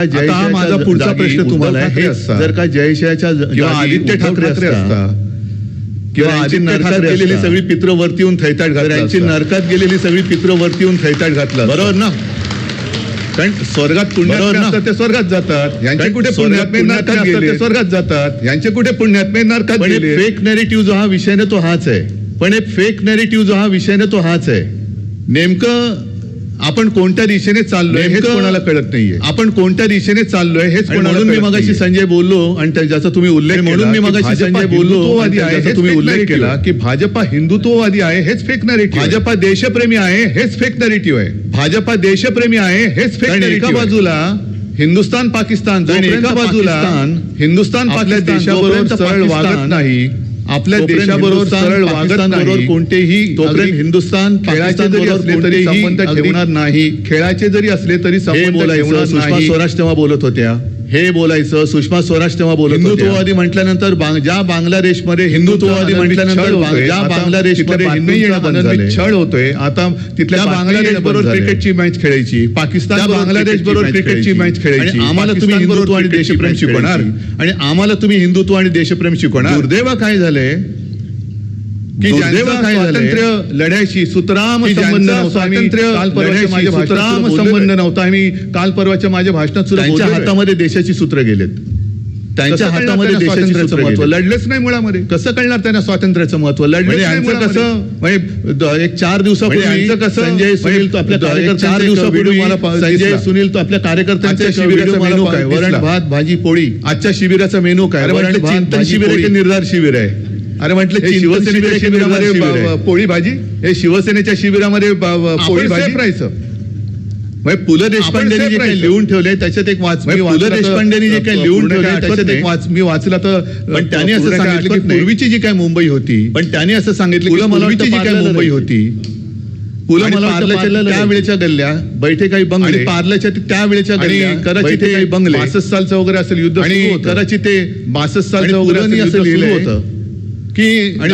आता हा माझा पुढचा प्रश्न तुम्हाला. जर का जयशयाच्या आदित्य ठाकरे असता. किंवा नरकात गेलेली. सगळी पित्र वरती येऊन थैताट घातलं यांची. नरकात गेलेली सगळी पित्र वरती येऊन थैताट घातलं. बरोबर ना कारण स्वर्गात पुण्यात ते स्वर्गात जातात यांचे कुठे पुण्यात नरकात गेले. स्वर्गात जातात यांचे कुठे पुण्यात नरकात गेले फेक नेरेटिव्ह जो हा विषय ना तो हाच आहे पण फेक नेरेटिव्ह जो हा विषय ना तो हाच आहे नेमकं आपण कोणत्या दिशेने चाललोय हेच कोणाला कळत नाहीये आपण कोणत्या दिशेने चाललोय हेच म्हणून मी मगाशी. संजय बोललो आणि ज्याचा तुम्ही उल्लेख म्हणून मी मगाशी संजय बोललो तुम्ही उल्लेख केला. की भाजपा हिंदुत्ववादी आहे हेच फेक नरेटिव्ह भाजपा देशप्रेमी आहे हेच फेक नरेटिव्ह आहे भाजपा देशप्रेमी आहे हेच फेक एका बाजूला हिंदुस्तान पाकिस्तान एका बाजूला हिंदुस्तान आपल्या पाकिस्तान देशाबरोबर वागत नाही आपल्या देशाबरोबर सरळ वागत पाकिस्तानबरोबर नाही. कोणतेही तोपर्यंत अगदी हिंदुस्तान खेळाचे जरी असले तरी संबंध ठेवणार नाही. खेळाचे जरी असले तरी संबंध ठेवणार नाही. स्वराज तेव्हा बोलत होत्या. हे बोलायचं सुषमा स्वराज तेव्हा बोलत हिंदुत्ववादी म्हटल्यानंतर ज्या बांगलादेशमध्ये हिंदुत्ववादी म्हटल्यानंतर ज्या बांगलादेशमध्ये बंद छळ होतोय. आता तिथल्या बांगलादेश बरोबर. क्रिकेटची मॅच खेळायची पाकिस्तान बांगलादेश बरोबर क्रिकेटची मॅच खेळायची. आम्हाला तुम्ही हिंदुत्व आणि देशप्रेम शिकवणार. आणि आम्हाला तुम्ही हिंदुत्व आणि देशप्रेम शिकवणार. दुर्दैव काय झालंय की दुर्दैव ज्यांचा काय झालंय? स्वातंत्र्य लढ्याशी सुतराम संबंध स्वातंत्र्य सुतराम संबंध नव्हता आम्ही काल परवाच्या माझ्या भाषणात सुद्धा. हातामध्ये देशाची सूत्र गेलेत त्यांच्या हातामध्ये देशाची महत्त्व. लढलेच नाही मुळामध्ये कसं कळणार त्यांना स्वातंत्र्याचं महत्त्व लढलेच म्हणजे. कसं म्हणजे एक चार दिवसापूर्वी म्हणजे कसं- संजय सुनील तो आपल्या चार दिवसापूर्वी संजय. सुनील तो आपल्या कार्यकर्त्यांचा आजच्या एक शिबिराचा मेनू काय? वरण. भात भाजी पोळी आजच्या शिबिराचा मेनू काय वरण, भात, शिबिर निर्धार शिबिर आहे अरे म्हटलं शिवसेनेच्या शिबिरामध्ये पोळी भाजी हे शिवसेनेच्या शिबिरामध्ये पोळी भाजी राहायचं म्हणजे पु ल देशपांडेंनी जे काही. लिहून ठेवले त्याच्यात एक वाच मी पु ल देशपांडेंनी जे काही लिहून ठेवले त्याच्यात एक. वाच मी वाचला तर पण त्यांनी असं सांगितलं की. पूर्वीची जी काय मुंबई होती पण त्यांनी असं सांगितलं पुलं की पूर्वीची जी काय मुंबई. होती पुलं मला पार्लरला त्यावेळेच्या गल्ल्या बैठे काही बंगले आणि पार्लरच्या त्यावेळेच्या आणि गल्ल्या कराची ते काही बंगले बासष्ट सालचं वगैरे असेल युद्ध आणि. कराची ते बासष्ट सालचं वगैरे असं लिहिलंय होतं की आणि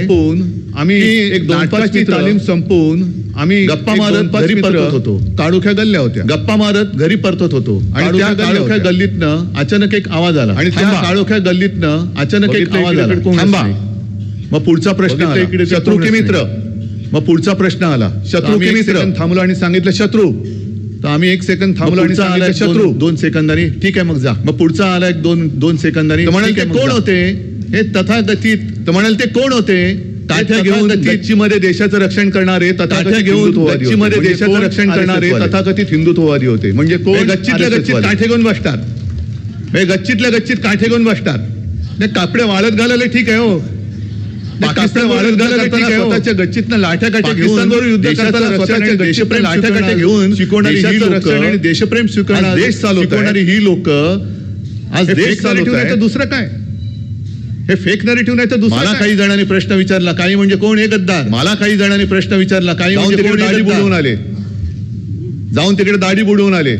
संपवून आम्ही एक दोन पाच तालीम संपवून आम्ही गप्पा मारत घरी परतत होतो. काळोख्या गल्ल्या होत्या गप्पा मारत घरी परतत होतो आणि त्या काळोख्या. गल्लीतनं अचानक एक आवाज आला आणि त्या. काळोख्या गल्लीतनं अचानक एक आवाज आला. मग पुढचा प्रश्न. इकडे शत्रू की. मित्र मग पुढचा प्रश्न आला शत्रू की मित्र सेकंद थांबलो आणि सांगितलं शत्रू तर आम्ही एक सेकंद थांबलो आणि सांगितलं शत्रू दोन- दोन सेकंदानी ठीक आहे मग जा मग पुढचा आला एक दोन दोन सेकंदानी म्हणाल कोण. होते हे तथागतीत तर म्हणाल ते कोण होते? ताठ्या घेऊन तथागतीत गच्चीमध्ये देशाचं रक्षण करणारे ताठ्या घेऊन गच्चीमध्ये गच्चीमध्ये देशाचं रक्षण करणारे तथाकथित हिंदुत्ववादी होते. म्हणजे कोण? गच्चीतल्या गच्चीत. काठे घेऊन बसतात. हे गच्चीतल्या गच्चीत काठे घेऊन बसतात. नाही कापडे वाळत घालायला ठीक आहे हो. कापडे वाळत घालायला ठीक आहे हो. स्वतःच्या गच्चीतनं लाठ्या काठ्या घेऊन युद्ध करताना स्वतःच्या देशप्रेम लाठ्या काठ्या घेऊन शिकवणारी ही लोकं. आणि देशप्रेम शिकवणारी देश. शिकवणारी ही लोक. आज देश चालवत दुसरं काय? हे फेक नरेटिव्ह नाही तर दुसरं मला? काही जणांनी प्रश्न विचारला. काही म्हणजे कोण? हे गद्दार. मला काही जणांनी प्रश्न विचारला. काही जाऊन म्हणजे तिकडे कोण? हे दाढी गद्दार? बुडवून आले. जाऊन तिकडे दाढी बुडवून आले.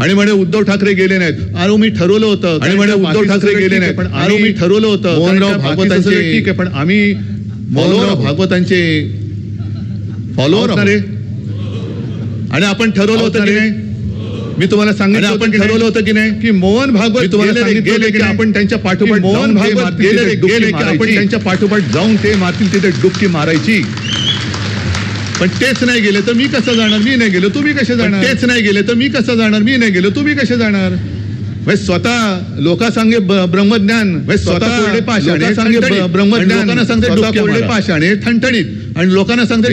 आणि म्हणे उद्धव ठाकरे गेले नाहीत. अरे मी ठरवलं होतं. आणि म्हणे उद्धव ठाकरे गेले नाहीत. पण अरे मी ठरवलं होतं. मोहनराव कारण भागवतांचे ठीक आहे पण आम्ही मोहनराव भागवतांचे फॉलोअर आहोत. ना रे? आणि आपण ठरवलं आहोत होतं ना की रे? नाही? मी तुम्हाला सांगितलं आपण? ठरवलं होतं की नाही? की मोहन भागवत तुम्हाला गेले- सांगितलं की? आपण त्यांच्या पाठोपाठ मोहन भागवत गेले- गेले की आपण. त्यांच्या पाठोपाठ जाऊन ते मारतील तिथे डुबकी मारायची. पण तेच नाही गेले तर मी कसं जाणार? मी नाही गेलो तुम्ही कसे जाणार? तेच नाही गेले तर मी कसं जाणार? मी नाही गेलो तुम्ही कसे जाणार? स्वतः लोकांसांगे ब- ब्रह्मज्ञान. स्वतः कोरडे पाषाण आणि ब्रह्मज्ञान सांगते कोरडे. पाषाण ठणठणीत. आणि लोकांना सांगते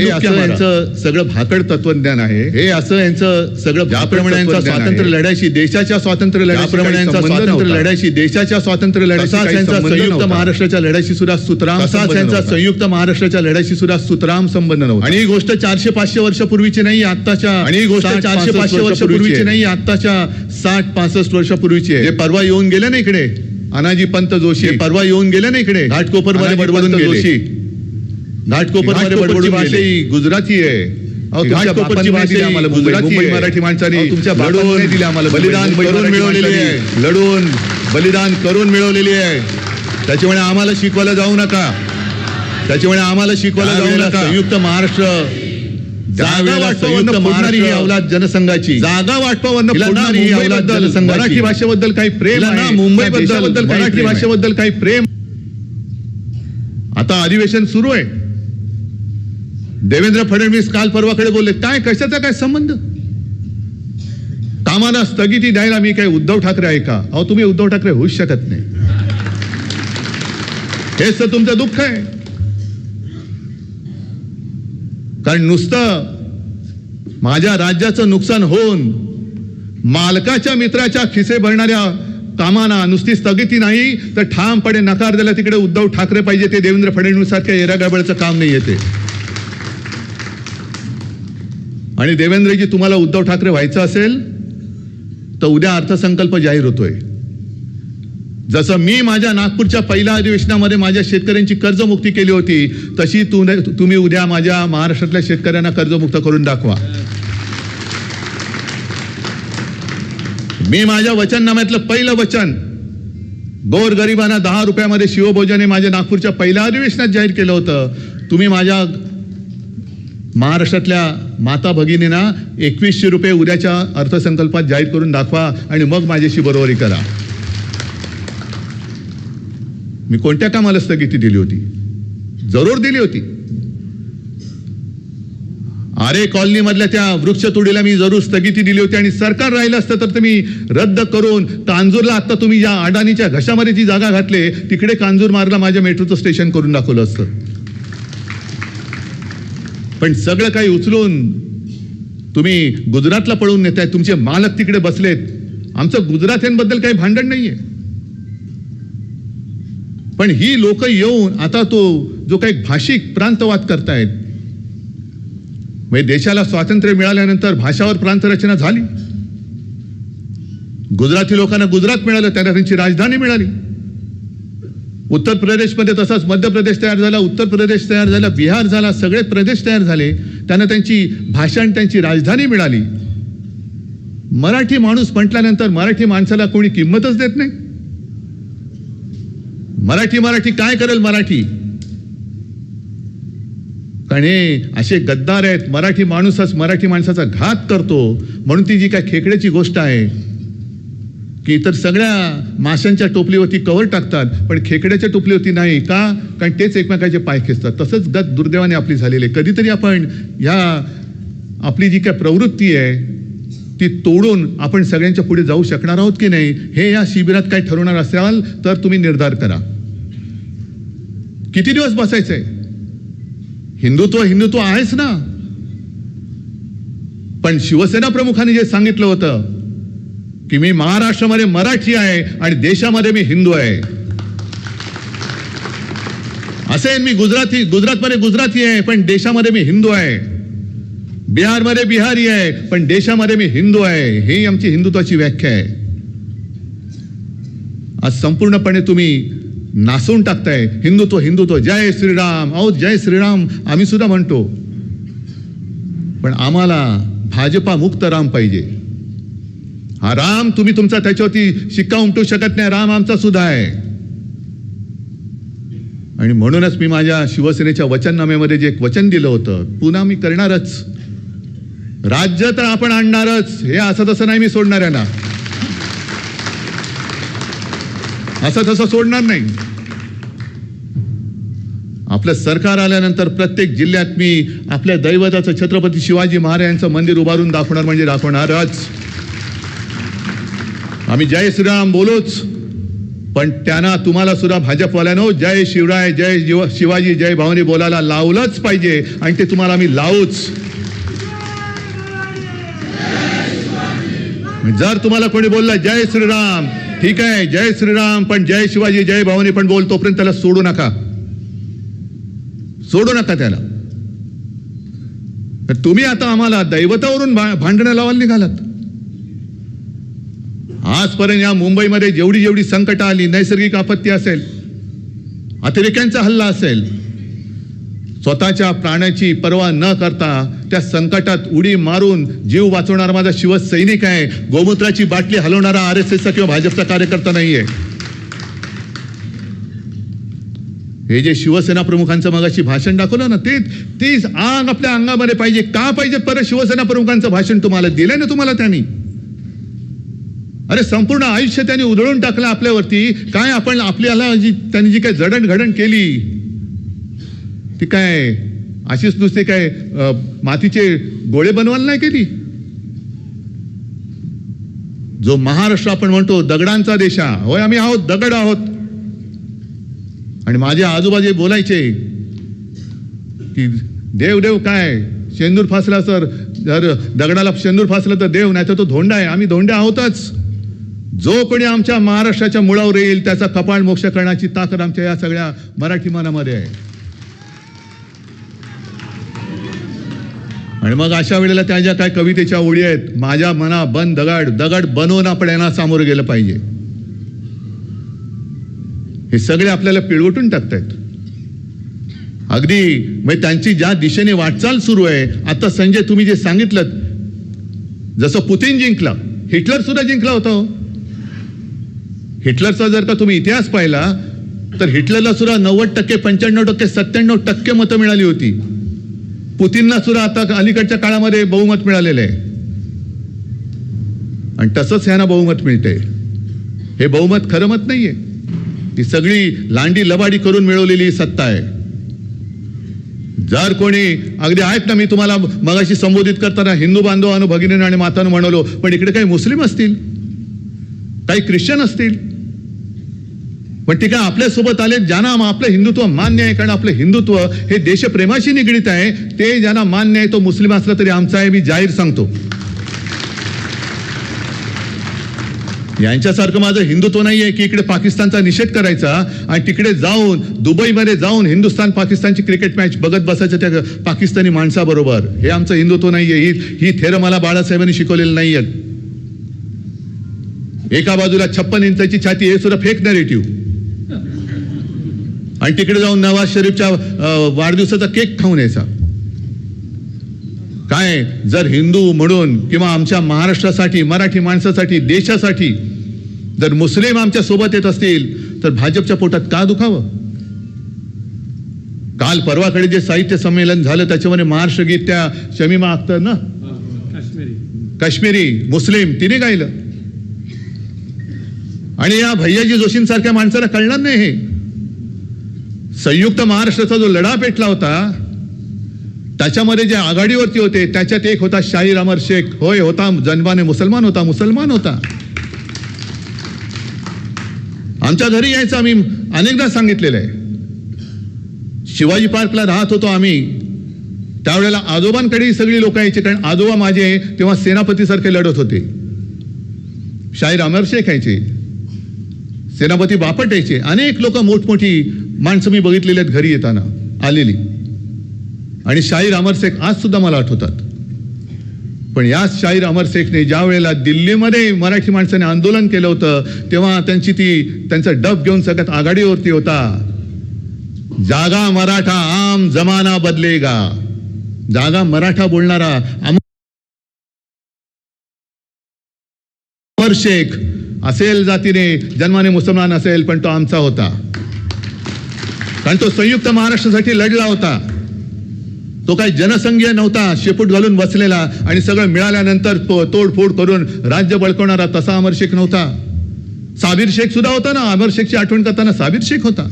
सगळं भाकड तत्वज्ञान आहे हे असं यांचं सगळं ज्याप्रमाणे स्वातंत्र्य. लढ्याशी देशाच्या स्वातंत्र्य संबंध स्वातंत्र्य. लढ्याशी देशाच्या स्वातंत्र्य लढ्याशी तसाच काही यांचा संबंध संयुक्त. महाराष्ट्राच्या लढ्याशी सुद्धा सुतराम संबंध यांचा. संयुक्त महाराष्ट्राच्या लढ्याशी सुद्धा सुतराम संबंध नव्हता आणि ही गोष्ट चारशे पाचशे वर्षापूर्वीची नाही आत्ताच्या आणि ही गोष्ट चारशे पाचशे वर्षापूर्वीची नाही आत्ताच्या साठ पासष्ट वर्षापूर्वीची आहे परवा येऊन गेले ना इकडे अनाजी पंत जोशी परवा येऊन गेले ना इकडे घाटकोपरमध्ये जोशी. घाटकोपरमध्ये घाटकोपरची बडबडून भाषा गेले. ही गुजराती आहे. मुंबई- मुंबई. मराठी माणसांनी दिली आम्हाला बलिदान मुंबई करून मिळवलेली. आहे. लढून बलिदान करून मिळवलेली आहे. त्याच्यामुळे आम्हाला शिकवायला जाऊ नका. त्याच्यामुळे आम्हाला शिकवायला जाऊ नका. संयुक्त महाराष्ट्र ही अवलाद जनसंघाची. जागा वाटपावरनं. मराठी भाषेबद्दल काही प्रेम देशाबद्दल काही मराठी. भाषेबद्दल काही प्रेम आता अधिवेशन सुरू आहे. देवेंद्र फडणवीस काल परवाकडे बोलले काय कशाचा काय संबंध? कामाला स्थगिती द्यायला मी काय उद्धव ठाकरे आहे का? अहो तुम्ही उद्धव ठाकरे होऊच शकत नाही. हेच तर तुमचं दुःख आहे. कारण नुसतं माझ्या राज्याचं नुकसान होऊन मालकाच्या मित्राच्या खिसे भरणाऱ्या कामांना नुसती स्थगिती नाही तर ठामपणे नकार दिला तिकडे उद्धव ठाकरे पाहिजे ते देवेंद्र फडणवीस सारख्या येरागाबळचं काम नाही येते. आणि देवेंद्रजी तुम्हाला उद्धव ठाकरे व्हायचं असेल तर उद्या अर्थसंकल्प जाहीर होतोय. जसं मी माझ्या नागपूरच्या पहिल्या अधिवेशनामध्ये माझ्या शेतकऱ्यांची कर्जमुक्ती केली होती तशी तु- तुम्ही उद्या माझ्या महाराष्ट्रातल्या शेतकऱ्यांना कर्जमुक्त करून दाखवा. मी माझ्या वचननाम्यातलं पहिलं वचन गोर गरिबांना दहा रुपयामध्ये शिवभोजन हे माझ्या नागपूरच्या पहिल्या अधिवेशनात जाहीर केलं होतं. तुम्ही माझ्या महाराष्ट्रातल्या माता भगिनींना एकवीसशे रुपये उद्याच्या अर्थसंकल्पात जाहीर करून दाखवा आणि मग माझ्याशी बरोबरी करा. मी कोणत्या कामाला स्थगिती दिली होती? जरूर दिली होती. आरे कॉलनी मधल्या त्या वृक्षतोडीला मी जरूर स्थगिती दिली होती आणि सरकार राहिलं असतं तर तुम्ही रद्द करून कांजूरला आता तुम्ही या अडाणीच्या घशामध्ये जी जागा घातले तिकडे कांजूर मार्गला माझ्या मेट्रोचं स्टेशन करून दाखवलं असतं. पण सगळं काही उचलून तुम्ही गुजरातला पळून नेताय तुमचे मालक तिकडे बसलेत. आमचं गुजरात्यांबद्दल काही भांडण नाहीये. पण ही लोक येऊन आता तो जो काही भाषिक प्रांतवाद करतायत म्हणजे देशाला स्वातंत्र्य मिळाल्यानंतर भाषावर प्रांत रचना झाली. गुजराती लोकांना गुजरात मिळालं त्यांना त्यांची राजधानी मिळाली. उत्तर प्रदेशमध्ये तसाच मध्य प्रदेश तयार झाला उत्तर प्रदेश तयार झाला बिहार झाला सगळे प्रदेश तयार झाले. त्यांना त्यांची भाषण त्यांची राजधानी मिळाली. मराठी माणूस म्हटल्यानंतर मराठी माणसाला कोणी किंमतच देत नाही. मराठी मराठी काय करेल मराठी? कारण हे असे गद्दार आहेत मराठी माणूसच मराठी माणसाचा घात करतो. म्हणून ती जी काय खेकड्याची गोष्ट आहे की इतर सगळ्या माशांच्या टोपलीवरती कवर टाकतात पण खेकड्याच्या टोपलीवरती नाही. का? कारण तेच एकमेकाचे पाय खेचतात. तसंच गत दुर्दैवाने आपली झालेली आहे. कधीतरी आपण ह्या आपली जी काय प्रवृत्ती आहे ती तोडून आपण सगळ्यांच्या पुढे जाऊ शकणार आहोत की नाही हे या शिबिरात काय ठरवणार असाल तर तुम्ही निर्धार करा. किती दिवस बसायचंय? हिंदुत्व हिंदुत्व आहेच ना. पण शिवसेना प्रमुखाने जे सांगितलं होतं की मी महाराष्ट्रामध्ये मराठी आहे आणि देशामध्ये मी हिंदू आहे. असे मी गुजराती गुजरातमध्ये गुजराती आहे पण देशामध्ये मी हिंदू आहे. बिहारमध्ये बिहारी आहे पण देशामध्ये मी हिंदू आहे. ही आमची हिंदुत्वाची व्याख्या आहे. आज संपूर्णपणे तुम्ही नासून टाकताय. हिंदुत्व हिंदुत्व. जय श्रीराम. अहो जय श्रीराम. आम्ही सुद्धा म्हणतो. पण आम्हाला भाजपा मुक्त राम पाहिजे. हा राम तुम्ही तुमचा त्याच्यावरती शिक्का उमटू शकत नाही. राम आमचा सुद्धा आहे. आणि म्हणूनच मी माझ्या शिवसेनेच्या वचननाम्यामध्ये जे एक वचन दिलं होतं पुन्हा मी करणारच. राज्य तर आपण आणणारच. हे असं तसं नाही मी सोडणार यांना. असं तसं सोडणार नाही. आपलं सरकार आल्यानंतर प्रत्येक जिल्ह्यात मी आपल्या दैवताचं छत्रपती शिवाजी महाराजांचं मंदिर उभारून दाखवणार म्हणजे दाखवणारच. आम्ही जय श्रीराम बोलोच पण त्यांना तुम्हाला सुद्धा भाजपवाल्यानो जय शिवराय जय जीव शिवाजी जय भावनी बोलायला लावलंच पाहिजे आणि ते तुम्हाला आम्ही लावूच. जर तुम्हाला कोणी बोललं जय श्रीराम ठीक आहे जय श्रीराम पण जय शिवाजी जय भावनी पण बोल तोपर्यंत त्याला सोडू नका. सोडू नका त्याला. तर तुम्ही आता आम्हाला दैवतावरून भांडणं लावायला निघालात. आजपर्यंत या मुंबईमध्ये जेवढी जेवढी संकट आली नैसर्गिक आपत्ती असेल अतिरेक्यांचा हल्ला असेल स्वतःच्या प्राण्याची पर्वा न करता त्या संकटात उडी मारून जीव वाचवणारा माझा शिवसैनिक आहे. गोमूत्राची बाटली हलवणारा आर एस एसचा किंवा भाजपचा कार्यकर्ता नाहीये. हे जे शिवसेना प्रमुखांचं मगाशी भाषण दाखवलं ना ते तीच आग आपल्या अंगामध्ये पाहिजे. का पाहिजे? परत शिवसेना प्रमुखांचं भाषण तुम्हाला दिलंय ना तुम्हाला त्यांनी? अरे संपूर्ण आयुष्य त्यांनी उधळून टाकलं आपल्यावरती. काय आपण आपल्याला जी त्यांनी जी काय जडणघडण केली ती काय अशीच नुसते काय मातीचे गोळे बनवायला नाही केली? जो महाराष्ट्र आपण म्हणतो दगडांचा देशा होय आम्ही आहोत दगड आहोत. आणि माझे आजूबाजू बोलायचे की देव देव काय शेंदूर फासला सर जर दगडाला शेंदूर फासलं तर देव नाही तर तो धोंडा आहे. आम्ही धोंडे आहोतच. जो कोणी आमच्या महाराष्ट्राच्या मुळावर येईल त्याचा कपाळ मोक्ष करण्याची ताकद आमच्या या सगळ्या मराठी मनामध्ये आहे. आणि मग अशा वेळेला त्या ज्या काय कवितेच्या ओळी आहेत माझ्या मना बन दगड दगड बनवून आपण यांना सामोरं गेलं पाहिजे. हे सगळे आपल्याला पिळवटून टाकतायत. अगदी म्हणजे त्यांची ज्या दिशेने वाटचाल सुरू आहे आता संजय तुम्ही जे सांगितलं जसं पुतीन जिंकला हिटलर सुद्धा जिंकला होता हो. हिटलरचा जर का तुम्ही इतिहास पाहिला तर हिटलरला सुद्धा नव्वद टक्के पंच्याण्णव टक्के सत्त्याण्णव टक्के मतं मिळाली होती. पुतींना सुद्धा आता अलीकडच्या काळामध्ये बहुमत मिळालेलं आहे. आणि तसंच ह्यांना बहुमत मिळते. हे बहुमत खरं मत नाहीये. ती सगळी लांडी लबाडी करून मिळवलेली सत्ता आहे. जर कोणी अगदी आहेत ना मी तुम्हाला मगाशी संबोधित करताना हिंदू बांधवानं भगिनीनं आणि मातानं म्हणवलो पण इकडे काही मुस्लिम असतील? काही ख्रिश्चन असतील? पण ते काय आपल्यासोबत आले ज्यांना आपलं हिंदुत्व मान्य आहे कारण आपलं हिंदुत्व हे देशप्रेमाशी निगडीत आहे ते ज्यांना मान्य आहे तो मुस्लिम असला तरी आमचा आहे मी जाहीर सांगतो. यांच्यासारखं माझं हिंदुत्व नाही आहे की इकडे पाकिस्तानचा निषेध करायचा आणि तिकडे जाऊन दुबईमध्ये जाऊन हिंदुस्थान पाकिस्तानची क्रिकेट मॅच बघत बसायचं त्या पाकिस्तानी माणसाबरोबर. हे आमचं हिंदुत्व नाहीये. ही ही थेर मला बाळासाहेबांनी शिकवलेलं नाही आहेत एका बाजूला छप्पन इंचाची छाती हे सुद्धा फेक नॅरेटिव्ह आणि तिकडे जाऊन नवाज शरीफच्या वाढदिवसाचा केक खाऊन यायचा. काय? जर हिंदू म्हणून किंवा आमच्या महाराष्ट्रासाठी मराठी माणसासाठी देशासाठी जर मुस्लिम आमच्यासोबत येत असतील तर भाजपच्या पोटात का दुखावं? काल परवाकडे जे साहित्य संमेलन झालं त्याच्यामध्ये महाराष्ट्र गीत त्या शमीमा अख्तर ना? काश्मीरी. काश्मीरी मुस्लिम तिने गायलं. आणि या भैयाजी जोशींसारख्या माणसाला कळणार नाही हे. संयुक्त महाराष्ट्राचा जो लढा पेटला होता त्याच्यामध्ये जे आघाडीवरती होते त्याच्यात एक होता शाहीर अमर शेख. होय होता. जन्माने मुसलमान होता मुसलमान होता. आमच्या घरी यायचं आम्ही अनेकदा सांगितलेलं आहे. शिवाजी पार्कला राहत होतो आम्ही. त्यावेळेला आजोबांकडेही सगळी लोक यायची कारण आजोबा माझे तेव्हा सेनापतीसारखे लढत होते. शाहीर अमर शेख यायचे. सेनापती बापटायचे. अनेक लोक मोठमोठी माणसं मी बघितलेली आहेत घरी येताना आलेली. आणि शाहीर अमर शेख आज सुद्धा मला आठवतात. पण याच शाहीर अमर शेखने ज्या वेळेला दिल्लीमध्ये मराठी माणसाने आंदोलन केलं होतं तेव्हा त्यांची ती त्यांचा डब घेऊन सगळ्यात आघाडीवरती होता. जागा मराठा आम जमाना बदलेगा. जागा मराठा बोलणारा अमर शेख असेल जातीने जन्माने मुसलमान असेल पण तो आमचा होता. कारण तो संयुक्त महाराष्ट्रासाठी लढला होता. तो काही जनसंघीय नव्हता शेपूट घालून बसलेला आणि सगळं मिळाल्यानंतर तो तोडफोड करून राज्य बळकवणारा तसा अमर शेख नव्हता. साबीर शेख सुद्धा होता ना अमर शेखची आठवण करताना साबीर शेख होता.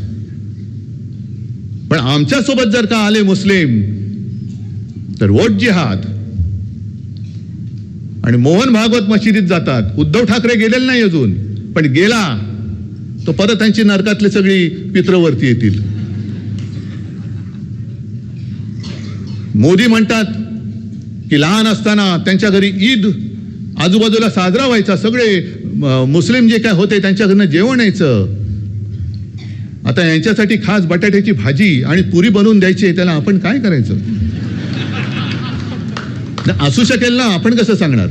पण आमच्यासोबत जर का आले मुस्लिम तर वोट जिहाद. आणि मोहन भागवत मशिदीत जातात. उद्धव ठाकरे गेलेले नाही अजून पण गेला. तो परत त्यांची नरकातली सगळी पित्रवरती येतील. मोदी म्हणतात की लहान असताना त्यांच्या घरी ईद आजूबाजूला साजरा व्हायचा सगळे मुस्लिम जे काय होते त्यांच्याकडनं जेवण यायचं. आता यांच्यासाठी खास बटाट्याची भाजी आणि पुरी बनवून द्यायची त्याला आपण काय करायचं? असू शकेल ना आपण कसं सांगणार?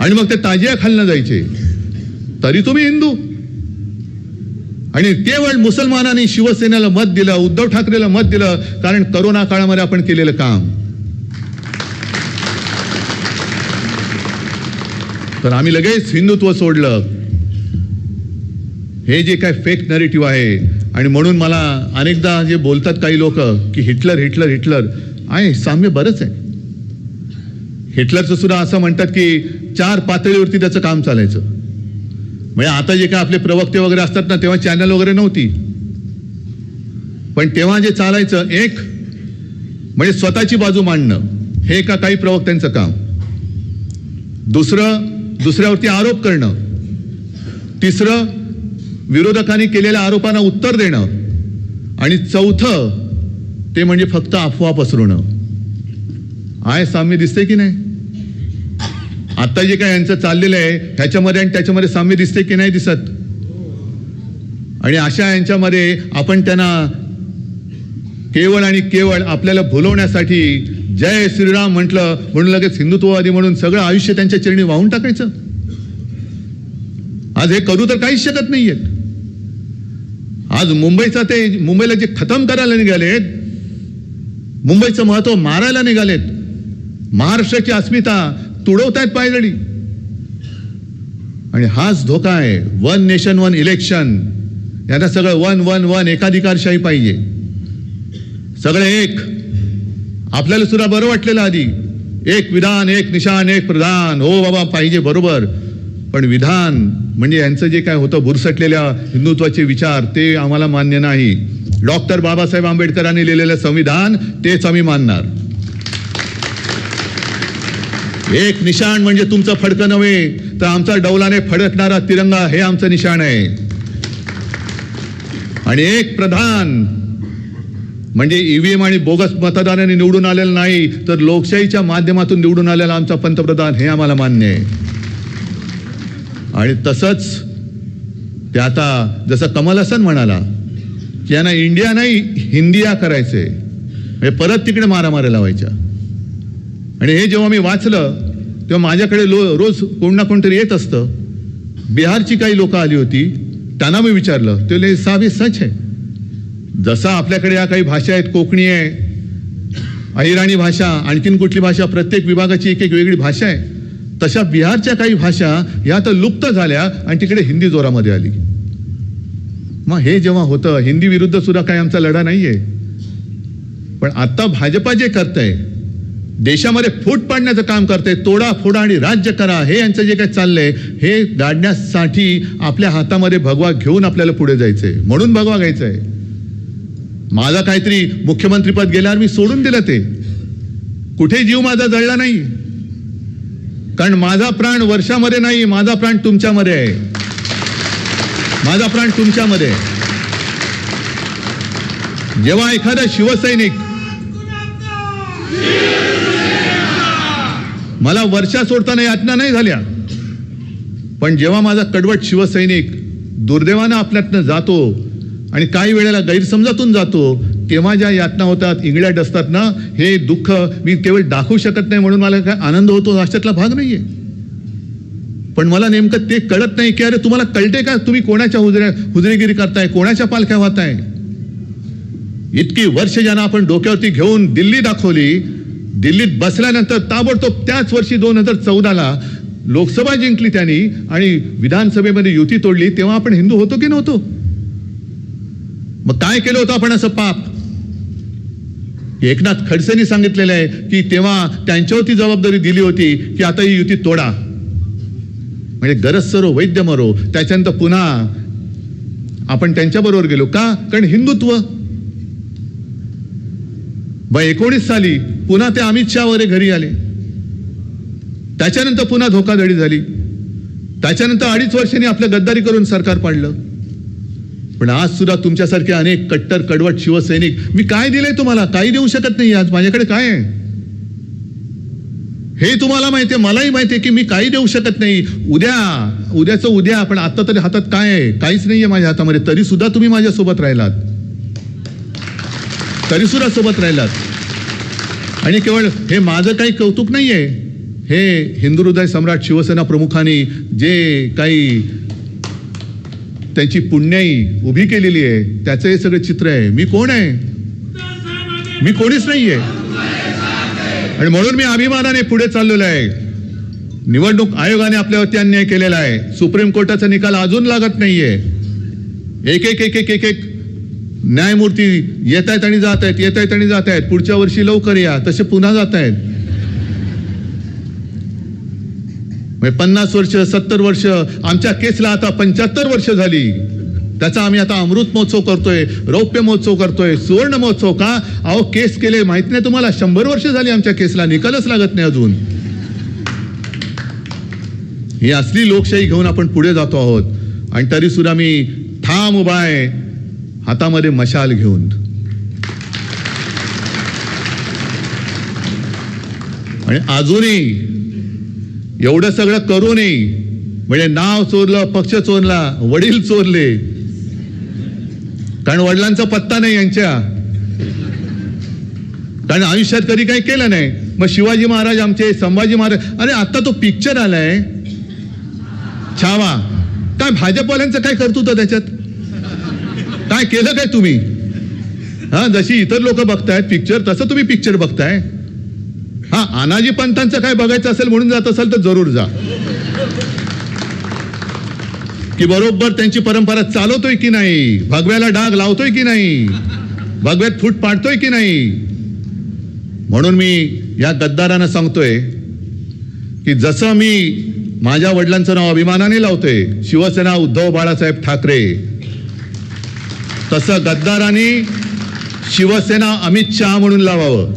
आणि मग ते ताजिया खालनं जायचे. तरी तुम्ही हिंदू. आणि केवळ मुसलमानांनी शिवसेनेला मत दिलं उद्धव ठाकरेला मत दिलं कारण करोना काळामध्ये आपण केलेलं काम. तर आम्ही लगेच हिंदुत्व सोडलं. हे जे काय फेक नरेटिव्ह आहे आणि म्हणून मला अनेकदा जे बोलतात काही लोक की हिटलर हिटलर हिटलर आहे साम्य बरंच आहे. हिटलरचं सुद्धा असं म्हणतात की चार पातळीवरती त्याचं काम चालायचं. म्हणजे आता जे काय आपले प्रवक्ते वगैरे असतात ना तेव्हा चॅनल वगैरे नव्हती. पण तेव्हा जे चालायचं एक म्हणजे स्वतःची बाजू मांडणं हे का काही प्रवक्त्यांचं काम. दुसरं दुसऱ्यावरती आरोप करणं. तिसरं विरोधकांनी केलेल्या आरोपांना उत्तर देणं. आणि चौथं ते म्हणजे फक्त अफवा पसरवणं. आहे साम्य दिसते की नाही? आता जे काय यांचं चाललेलं आहे ह्याच्यामध्ये आणि त्याच्यामध्ये साम्य दिसते की नाही दिसत? आणि अशा यांच्यामध्ये आपण त्यांना केवळ आणि केवळ आपल्याला भुलवण्यासाठी जय श्रीराम म्हटलं म्हणून लगेच हिंदुत्ववादी म्हणून सगळं आयुष्य त्यांच्या चिरणी वाहून टाकायचं. आज हे करू तर काहीच शकत नाहीयेत. आज मुंबईचा ते मुंबईला जे खतम करायला निघालेत मुंबईचं महत्त्व मारायला निघालेत. महाराष्ट्राची अस्मिता तुडवतायत पायदळी. आणि हाच धोका आहे. वन नेशन वन इलेक्शन यांना सगळं वन वन वन एकाधिकारशाही पाहिजे. सगळे एक. आपल्याला सुद्धा बरं वाटलेलं आधी. एक विधान एक निशान एक प्रधान. हो बाबा पाहिजे बरोबर. पण विधान म्हणजे यांचं जे काय होतं भुरसटलेल्या हिंदुत्वाचे विचार ते आम्हाला मान्य नाही. डॉक्टर बाबासाहेब आंबेडकरांनी लिहिलेलं संविधान तेच आम्ही मानणार. एक निशाण म्हणजे तुमचं फडकं नव्हे तर आमचा डौलाने फडकणारा तिरंगा हे आमचं निशाण आहे. आणि एक प्रधान म्हणजे ईव्हीएम आणि बोगस मतदानाने निवडून आलेलं नाही तर लोकशाहीच्या माध्यमातून निवडून आलेला आमचा पंतप्रधान हे आम्हाला मान्य आहे. आणि तसंच ते आता जसं कमल हसन म्हणाला की यांना इंडिया नाही हिंदिया करायचंय. म्हणजे परत तिकडे मारामाऱ्या लावायच्या. आणि हे जेव्हा मी वाचलं तेव्हा माझ्याकडे लो रोज कोण ना कोणतरी येत असतं. बिहारची काही लोकं आली होती त्यांना मी विचारलं ते लय साहब हे सच आहे. जसा आपल्याकडे या काही भाषा आहेत कोकणी आहे अहिराणी भाषा आणखीन कुठली भाषा प्रत्येक विभागाची एक एक वेगळी भाषा आहे तशा बिहारच्या काही भाषा या तर लुप्त झाल्या आणि तिकडे हिंदी जोरामध्ये आली. मग हे जेव्हा होतं हिंदी विरुद्ध सुद्धा काही आमचा लढा नाही आहे पण आता भाजपा जे करतंय देशामध्ये फूट पाडण्याचं काम करते तोडा फोडा आणि राज्य करा. हे यांचं जे काय चाललंय हे गाडण्यासाठी आपल्या हातामध्ये भगवा घेऊन आपल्याला पुढे जायचंय. म्हणून भगवा घ्यायचंय. माझा काहीतरी मुख्यमंत्रीपद गेल्यावर मी सोडून दिलं ते. कुठे जीव माझा जळला नाही. कारण माझा प्राण वर्षामध्ये नाही माझा प्राण तुमच्यामध्ये आहे. माझा प्राण तुमच्यामध्ये आहे. जेव्हा एखादा शिवसैनिक मला वर्षा सोडताना यातना नाही झाल्या. पण जेव्हा माझा कडवट शिवसैनिक दुर्दैवानं आपल्यातनं जातो आणि काही वेळेला गैरसमजातून जातो तेव्हा ज्या यातना होतात इंगळ्या असतात ना हे दुःख मी केवळ दाखवू शकत नाही म्हणून मला काय आनंद होतो अशातला भाग नाहीये. पण मला नेमकं ते कळत नाही की अरे तुम्हाला कळते का तुम्ही कोणाच्या हुजऱ्या हुजरेगिरी करताय कोणाच्या पालख्या वाहताय? इतकी वर्ष ज्यांना आपण डोक्यावरती घेऊन दिल्ली दाखवली दिल्लीत बसल्यानंतर ताबडतोब त्याच वर्षी दोन हजार चौदाला लोकसभा जिंकली त्यांनी आणि विधानसभेमध्ये युती तोडली तेव्हा आपण हिंदू होतो की नव्हतो? मग काय केलं होतं आपण असं पाप? एकनाथ खडसेंनी सांगितलेलं आहे की तेव्हा त्यांच्यावरती जबाबदारी दिली होती की आता ही युती तोडा. म्हणजे गरज सरो वैद्य मरो त्याच्यानंतर पुन्हा आपण त्यांच्याबरोबर गेलो. का? कारण हिंदुत्व. मग एकोणीस साली पुन्हा ते अमित शहा वगैरे घरी आले. त्याच्यानंतर पुन्हा धोकाधडी झाली. त्याच्यानंतर अडीच वर्षांनी आपलं गद्दारी करून सरकार पाडलं. पण आज सुद्धा तुमच्यासारखे अनेक कट्टर कडवट शिवसैनिक मी काय दिलंय तुम्हाला? काही देऊ शकत नाही आज. माझ्याकडे काय आहे? हे तुम्हाला माहिती आहे मलाही माहिती आहे की मी काही देऊ शकत नाही. उद्या उद्याचं उद्या पण आता तरी हातात काय आहे? काहीच नाही आहे माझ्या हातामध्ये. तरी सुद्धा तुम्ही माझ्यासोबत राहिलात. तरी सुद्धा सोबत राहिलात. आणि केवळ हे माझं काही कौतुक नाही आहे हे हिंदू हृदय सम्राट शिवसेना प्रमुखांनी जे काही त्यांची पुण्याई उभी केलेली आहे त्याचं हे सगळं चित्र आहे. मी कोण आहे? मी कोणीच नाही आहे आणि म्हणून मी अभिमानाने पुढे चाललेलो आहे. निवडणूक आयोगाने आपल्यावरती अन्याय केलेला आहे. सुप्रीम कोर्टाचा निकाल अजून लागत नाहीये. एक एक एक एक एक एक न्यायमूर्ती येत आहेत आणि जात आहेत येत आहेत आणि जात आहेत पुढच्या वर्षी लवकर या. तसे पुन्हा जात आहेत म्हणजे पन्नास वर्ष सत्तर वर्ष आमच्या केसला आता पंच्याहत्तर वर्ष झाली. त्याचा आम्ही आता अमृत महोत्सव करतोय रौप्य महोत्सव करतोय सुवर्ण महोत्सव का? अहो केस केले. माहीत नाही तुम्हाला शंभर वर्ष झाली आमच्या केसला. निकालच लागत नाही अजून. ही असली लोकशाही घेऊन आपण पुढे जातो आहोत. आणि तरी सुद्धा मी ठाम उभा आहे. हातामध्ये मशाल घेऊन. आणि अजूनही एवढं सगळं करूनही म्हणजे नाव चोरलं पक्ष चोरला वडील चोरले. कारण वडिलांचा पत्ता नाही यांच्या. कारण आयुष्यात कधी काही केलं नाही. मग शिवाजी महाराज आमचे संभाजी महाराज अरे आता तो पिक्चर आलाय. छावा. काय भाजपवाल्यांचं काय करतो त्याच्यात? काय केलं काय तुम्ही? हा जशी इतर लोक बघतायत पिक्चर तसं तुम्ही पिक्चर बघताय. हा अनाजी पंतांचं काय बघायचं असेल म्हणून जात असाल तर जरूर जा. की बरोबर त्यांची परंपरा चालवतोय की नाही? भगव्याला डाग लावतोय की नाही? भगव्यात फूट पाडतोय की नाही? म्हणून मी या गद्दारांना सांगतोय की जसं मी माझ्या वडिलांचं नाव अभिमानाने लावतोय शिवसेना उद्धव बाळासाहेब ठाकरे तसं गद्दारांनी शिवसेना अमित शहा म्हणून लावावं.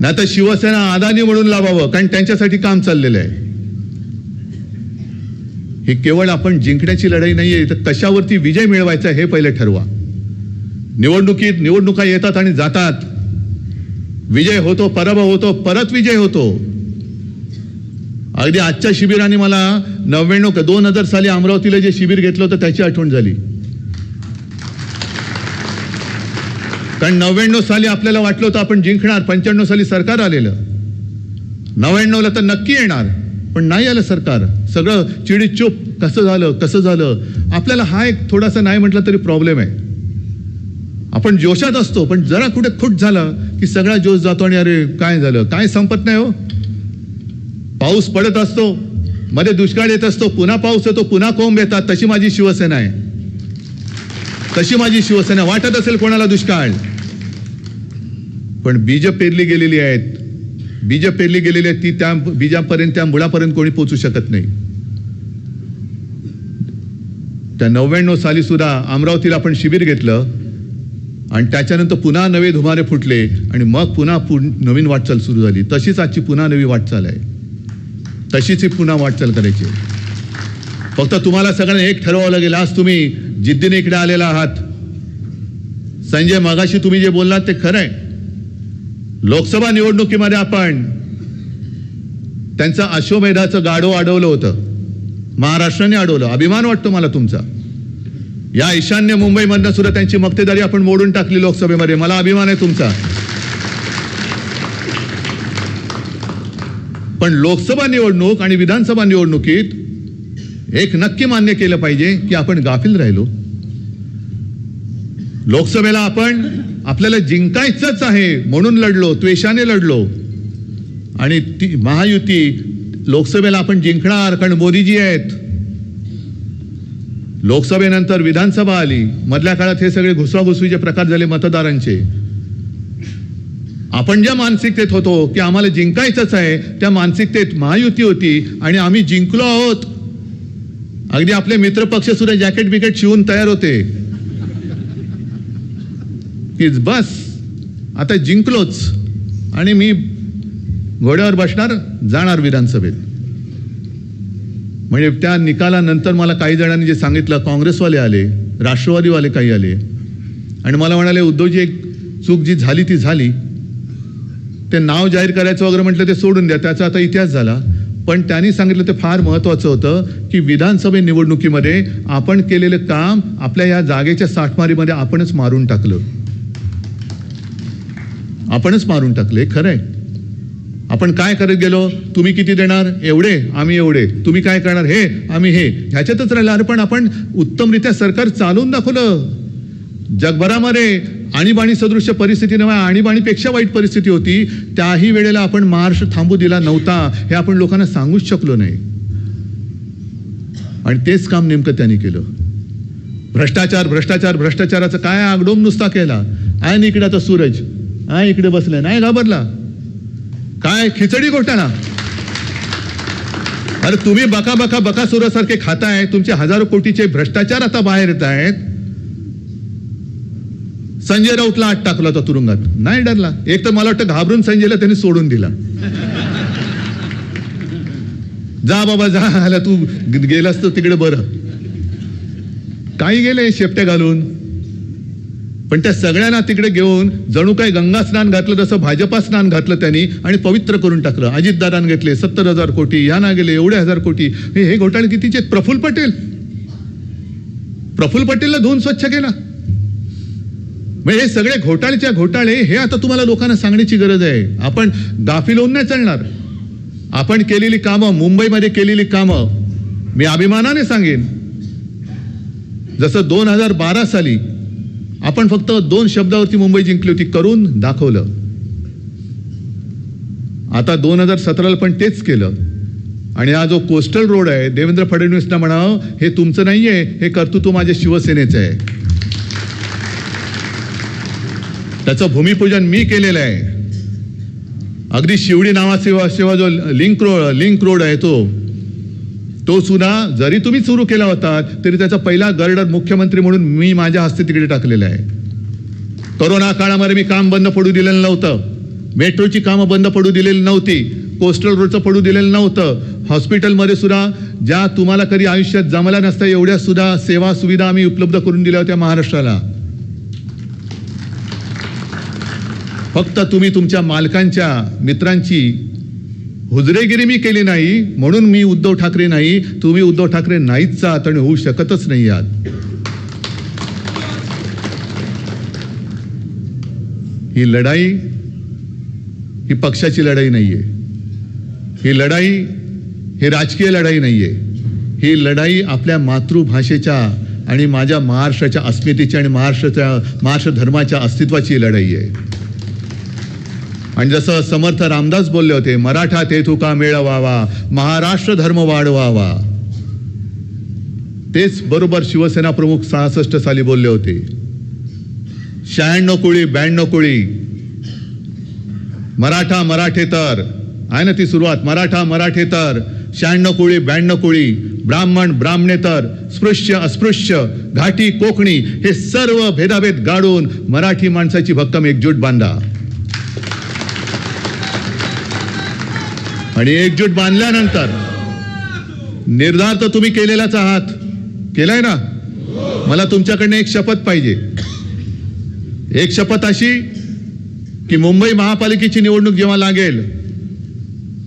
नाही तर शिवसेना अदानी म्हणून लावावं कारण त्यांच्यासाठी काम चाललेलं आहे. ही केवळ आपण जिंकण्याची लढाई नाहीये तर कशावरती विजय मिळवायचा हे पहिले ठरवा. निवडणुकीत निवडणुका येतात आणि जातात. विजय होतो पराभव होतो परत विजय होतो. अगदी आजच्या शिबिराने मला नव्याण्णव दोन हजार साली अमरावतीला जे शिबिर घेतलं होतं त्याची आठवण झाली. कारण नव्याण्णव साली आपल्याला वाटलं होतं आपण जिंकणार. पंच्याण्णव साली सरकार आलेलं. नव्याण्णवला तर नक्की येणार. पण नाही आलं सरकार. सगळं चिडी चूप कसं झालं कसं झालं? आपल्याला हा एक थोडासा नाही म्हटलं तरी प्रॉब्लेम आहे. आपण जोशात असतो पण जरा कुठे खुट झालं की सगळा जोश जातो आणि अरे काय झालं? काय संपत नाही हो? पाऊस पडत असतो मध्ये दुष्काळ येत असतो पुन्हा पाऊस येतो पुन्हा कोंब येतात तशी माझी शिवसेना आहे. तशी माझी शिवसेना वाटत असेल कोणाला दुष्काळ. पण बीज पेरली गेलेली आहेत. बीज पेरली गेलेली आहेत ती त्या बीजापर्यंत त्या मुळापर्यंत कोणी पोचू शकत नाही. त्या नव्याण्णव साली सुद्धा अमरावतीला आपण शिबिर घेतलं आणि त्याच्यानंतर पुन्हा नवे धुमारे फुटले आणि मग पुन्हा पु नवीन वाटचाल सुरू झाली. तशीच आजची पुन्हा नवी वाटचाल आहे. तशीच ही पुन्हा वाटचाल करायची. आहे. फक्त तुम्हाला सगळ्यांना एक ठरवावं लागेल आज तुम्ही जिद्दीने इकडे आलेला आहात. संजय मागाशी तुम्ही जे बोललात ते खरं आहे लोकसभा निवडणुकीमध्ये आपण त्यांचं अश्वमेधाचं गाडो अडवलं होतं. महाराष्ट्राने अडवलं. अभिमान वाटतो मला तुमचा. या ईशान्य मुंबईमधनं सुद्धा त्यांची मक्तेदारी आपण मोडून टाकली लोकसभेमध्ये. मला अभिमान आहे तुमचा. पण लोकसभा निवडणूक आणि विधानसभा निवडणुकीत एक नक्की मान्य केलं पाहिजे की आपण गाफील राहिलो. लोकसभेला आपण आपल्याला जिंकायचंच आहे म्हणून लढलो त्वेषाने लढलो. आणि ती महायुती लोकसभेला आपण जिंकणार कारण मोदीजी आहेत. लोकसभेनंतर विधानसभा आली. मधल्या काळात हे सगळे घुसवाघुसवीचे प्रकार झाले मतदारांचे. आपण ज्या मानसिकतेत होतो की आम्हाला जिंकायचंच आहे त्या मानसिकतेत महायुती होती आणि आम्ही जिंकलो आहोत. अगदी आपले मित्रपक्ष सुद्धा जॅकेट बिकेट शिवून तयार होते. की बस. आता जिंकलोच. आणि मी घोड्यावर बसणार जाणार विधानसभेत. म्हणजे त्या निकालानंतर मला काही जणांनी जे सांगितलं काँग्रेसवाले आले राष्ट्रवादीवाले काही आले. आणि मला म्हणाले उद्धवजी एक चूक जी झाली ती झाली. ते नाव जाहीर करायचं वगैरे म्हटलं ते सोडून द्या. त्याचा आता इतिहास झाला. पण त्यांनी सांगितलं ते फार महत्त्वाचं होतं की विधानसभे निवडणुकीमध्ये आपण केलेलं काम आपल्या या जागेच्या साठमारीमध्ये आपणच मारून टाकलं. आपणच मारून टाकले खरंय. आपण काय करत गेलो? तुम्ही किती देणार? एवढे? आम्ही एवढे. तुम्ही काय करणार? हे? आम्ही हे. ह्याच्यातच राहिलं. अरे पण आपण उत्तमरित्या सरकार चालवून दाखवलं. जगभरामध्ये आणीबाणी सदृश्य परिस्थिती नव्हे आणीबाणीपेक्षा वाईट परिस्थिती होती. त्याही वेळेला आपण महाराष्ट्र थांबू दिला नव्हता हे आपण लोकांना सांगूच शकलो नाही. आणि तेच काम नेमकं त्यांनी केलं. भ्रष्टाचार भ्रष्टाचार भ्रष्टाचाराचं काय आगडोम नुसता केला. आहे इकडे आता सूरज. आय इकडे बसलाय नाही घाबरला. काय खिचडी घोटाळा. अरे तुम्ही बका बका बका सुरासारखे खाताय तुमचे हजारो कोटीचे भ्रष्टाचार आता बाहेर येत आहेत. संजय राऊतला आत टाकला होता तुरुंगात. नाही डरला. एक तर मला वाटतं घाबरून संजयला त्यांनी सोडून दिला. जा बाबा जा. आला तू. गेलास तर तिकडे बरं. काही गेले शेपट्या घालून. पण त्या सगळ्यांना तिकडे घेऊन जणू काही गंगा स्नान घातलं तसं भाजपा स्नान घातलं त्यांनी आणि पवित्र करून टाकलं. अजितदादान घेतले सत्तर हजार कोटी यांना गेले एवढे हजार कोटी. हे घोटाळे कितीचे प्रफुल्ल पटेल. प्रफुल्ल पटेलला धुवून स्वच्छ केला. म्हणजे हे सगळे घोटाळेच्या घोटाळे हे आता तुम्हाला लोकांना सांगण्याची गरज आहे. आपण गाफील होऊन नाही चालणार. आपण केलेली कामं मुंबईमध्ये केलेली कामं मी अभिमानाने सांगेन. जसं दोन हजार बारा साली आपण फक्त दोन शब्दावरती मुंबई जिंकली होती करून दाखवलं. आता दोन हजार सतराला पण तेच केलं. आणि हा जो कोस्टल रोड आहे देवेंद्र फडणवीसना म्हणावं हे तुमचं नाही आहे हे कर्तृत्व माझ्या शिवसेनेचं आहे. त्याचं भूमिपूजन मी केलेलं आहे. अगदी शिवडी नावासेवा सेवा जो लिंक रोड लिंक रोड आहे तो तो सुद्धा जरी तुम्ही सुरू केला होता तरी त्याचा पहिला गर्डर मुख्यमंत्री म्हणून मी माझ्या हस्ते तिकडे टाकलेला आहे. करोना काळामध्ये मी काम बंद पडू दिलेलं नव्हतं. मेट्रोची कामं बंद पडू दिलेली नव्हती. कोस्टल रोडचं पडू दिलेलं नव्हतं. हॉस्पिटलमध्ये सुद्धा ज्या तुम्हाला कधी आयुष्यात जमल्या नसत्या एवढ्या सुद्धा सेवा सुविधा आम्ही उपलब्ध करून दिल्या होत्या महाराष्ट्राला. फक्त तुम्ही तुमच्या मालकांच्या मित्रांची हुजरेगिरी मी केली नाही म्हणून मी उद्धव ठाकरे नाही. तुम्ही उद्धव ठाकरे नाहीच आहात आणि होऊ शकतच नाही आहात ही लढाई ही पक्षाची लढाई नाहीये. ही लढाई ही राजकीय लढाई नाहीये. ही लढाई आपल्या मातृभाषेच्या आणि माझ्या महाराष्ट्राच्या अस्मितेची आणि महाराष्ट्राच्या महाराष्ट्र धर्माच्या अस्तित्वाची लढाई आहे. आणि जसं समर्थ रामदास बोलले होते मराठा ते तुका मेळवावा महाराष्ट्र धर्म वाढवावा. तेच बरोबर शिवसेना प्रमुख सहासष्ट साली बोलले होते. शहाण्णव कुळी ब्याण्णव कुळी. मराठा मराठे तर. आहे ना ती सुरुवात. मराठा मराठे तर. शहाण्णव कुळी ब्याण्णव कुळी. ब्राह्मण ब्राह्मणेतर स्पृश्य अस्पृश्य घाटी कोकणी हे सर्व भेदाभेद गाडून मराठी माणसाची भक्कम एकजूट बांधा. आणि एकजूट बांधल्यानंतर निर्धार तर तुम्ही केलेलाच आहात. केलाय ना? मला तुमच्याकडनं एक शपथ पाहिजे. एक शपथ अशी की मुंबई महापालिकेची निवडणूक जेव्हा लागेल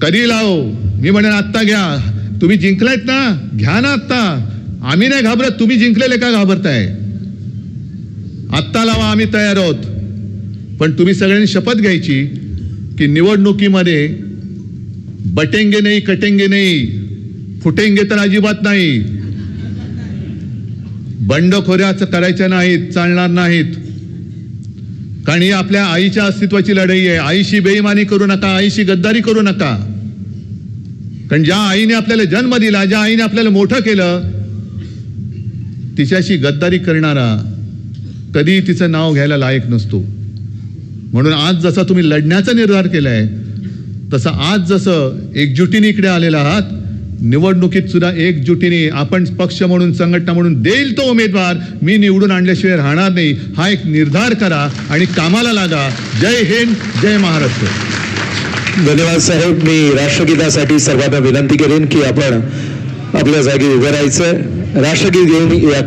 कधी लाव? मी म्हणेन आत्ता घ्या. तुम्ही जिंकलायत ना? घ्या ना आत्ता. आम्ही नाही घाबरत तुम्ही जिंकलेले का घाबरताय? आत्ता लावा आम्ही तयार आहोत. पण तुम्ही सगळ्यांनी शपथ घ्यायची की निवडणुकीमध्ये बटेंगे नाही कटेंगे नाही फुटेंगे तर अजिबात नाही. बंडखोऱ्याच करायच्या नाहीत चालणार नाहीत. कारण ही आपल्या आईच्या अस्तित्वाची लढाई आहे. आईशी बेईमानी करू नका आईशी गद्दारी करू नका. कारण ज्या आईने आपल्याला जन्म दिला ज्या आईने आपल्याला मोठं केलं तिच्याशी गद्दारी करणारा कधी तिचं नाव घ्यायला लायक नसतो. म्हणून आज जसा तुम्ही लढण्याचा निर्धार केलाय तसं आज जसं एकजुटीने इकडे आलेला आहात निवडणुकीत सुद्धा एकजुटीने आपण पक्ष म्हणून संघटना म्हणून देईल तो उमेदवार. मी निवडून आणल्याशिवाय राहणार नाही. हा एक निर्धार करा आणि कामाला लागा. जय हिंद जय महाराष्ट्र. धन्यवाद साहेब. मी राष्ट्रगीतासाठी सर्वांना विनंती करेन की आपण आपल्या जागी उभं राहायचं. राष्ट्रगीत घेऊन या